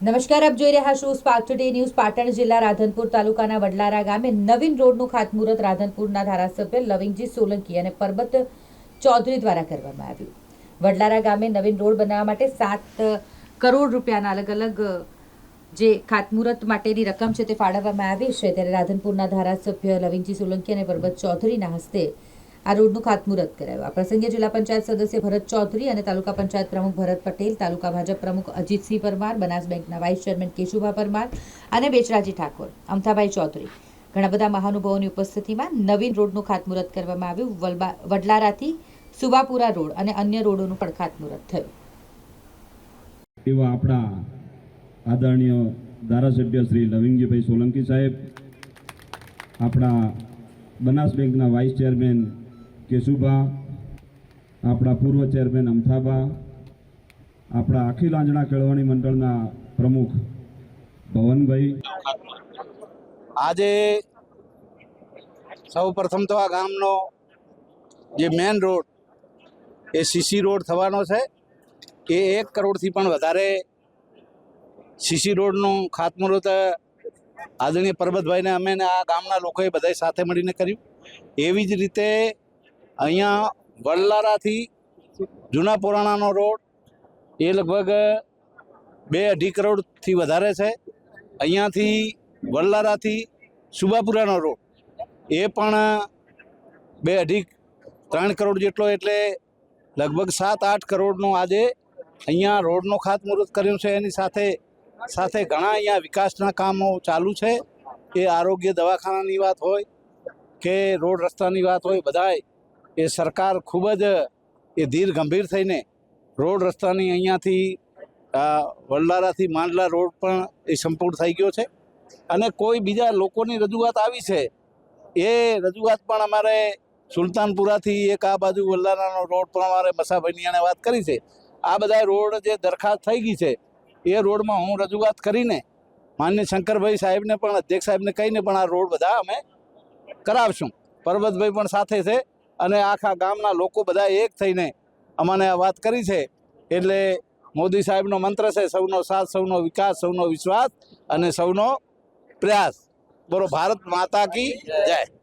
નમસ્કાર, આપ જોઈ રહ્યા છો સ્પાર્ક ટુડે ન્યૂઝ પાટણ જિલ્લા રાધનપુર તાલુકાના વડલારા ગામે નવીન રોડનું ખાતમુહૂર્ત રાધનપુરના ધારાસભ્ય લવિંગજી સોલંકી અને પરબત ચૌધરી દ્વારા કરવામાં આવ્યું. વડલારા ગામે નવીન રોડ બનાવવા માટે સાત કરોડ રૂપિયાના અલગ અલગ જે ખાતમુહૂર્ત માટેની રકમ છે તે ફાળવવામાં આવી છે. ત્યારે રાધનપુરના ધારાસભ્ય લવિંગજી સોલંકી અને પરબત ચૌધરીના હસ્તે આ રોડનું ખાતમુહૂર્ત કરાયું. આ પ્રસંગે જિલ્લા પંચાયત સદસ્ય ભરત ચૌધરી અને તાલુકા પંચાયત પ્રમુખ ભરત પટેલ, તાલુકા ભાજપ પ્રમુખ અજીતસિંહ પરમાર, બનાસ બેંકના વાઇસ ચેરમેન કેશુભા પરમાર અને બેચરાજી ઠાકોર, અમથાભાઈ ચૌધરી. ઘણા બધા મહાનુભાવોની ઉપસ્થિતિમાં નવીન રોડનું ખાતમુહૂર્ત કરવામાં આવ્યું. વડલારાથી સુબાપુરા રોડ અને અન્ય રોડોનું પણ ખાતમુહૂર્ત થયું. એવા આપણા આદરણીય ધારાસભ્ય શ્રી લવિંગજીભાઈ સોલંકી સાહેબ, આપણા બનાસ બેંકના વાઇસ ચેરમેન કેશુભા, આપણા પૂર્વ ચેરમેન અમથાબા, આપણા અખિલ આંજણા કેળવણી મંડળના પ્રમુખ ભવનભાઈ આજે સૌ પ્રથમ તો આ ગામનો જે મેન રોડ, એ સીસી રોડ થવાનો છે. એ એક કરોડથી પણ વધારે સીસી રોડનું ખાતમુહૂર્ત આદરણીય પરબતભાઈને અમે આ ગામના લોકોએ બધા સાથે મળીને કર્યું. એવી જ રીતે અહીંયા વડલારાથી જૂના પુરાણાનો રોડ એ લગભગ બે અઢી કરોડથી વધારે છે. અહીંયાથી વડલારાથી સુબાપુરાનો રોડ. એ પણ બે અઢી, ત્રણ કરોડ જેટલો એટલે લગભગ સાત, આઠ કરોડનો આજે અહીંયા રોડનો ખાતમુહૂર્ત કર્યું છે. એની સાથે સાથે ઘણા અહીંયા વિકાસના કામો ચાલુ છે. એ આરોગ્ય દવાખાનાની વાત હોય કે રોડ રસ્તાની વાત હોય, બધાય એ સરકાર ખૂબ જ એ ધીર ગંભીર થઈને રોડ રસ્તાની અહીંયાથી વડલારાથી માંડલા રોડ પણ એ સંપૂર્ણ થઈ ગયો છે. અને કોઈ બીજા લોકોની રજૂઆત આવી છે, એ રજૂઆત પણ અમારે સુલતાનપુરાથી એક આ બાજુ વલ્લારાનો રોડ પણ અમારે મસાભાઈની વાત કરી છે. આ બધા રોડ જે દરખાસ્ત થઈ ગઈ છે, એ રોડમાં હું રજૂઆત કરીને માન્ય શંકરભાઈ સાહેબને પણ, અધ્યક્ષ સાહેબને કહીને પણ આ રોડ બધા અમે કરાવશું. પરબતભાઈ પણ સાથે છે. અને આખા ગામના લોકો બધા એક થઈને અમને આ વાત કરી છે. એટલે મોદી સાહેબનો મંત્ર છે, સૌનો સાથ, સૌનો વિકાસ, સૌનો વિશ્વાસ અને સૌનો પ્રયાસ. બોલો, ભારત માતા કી જય.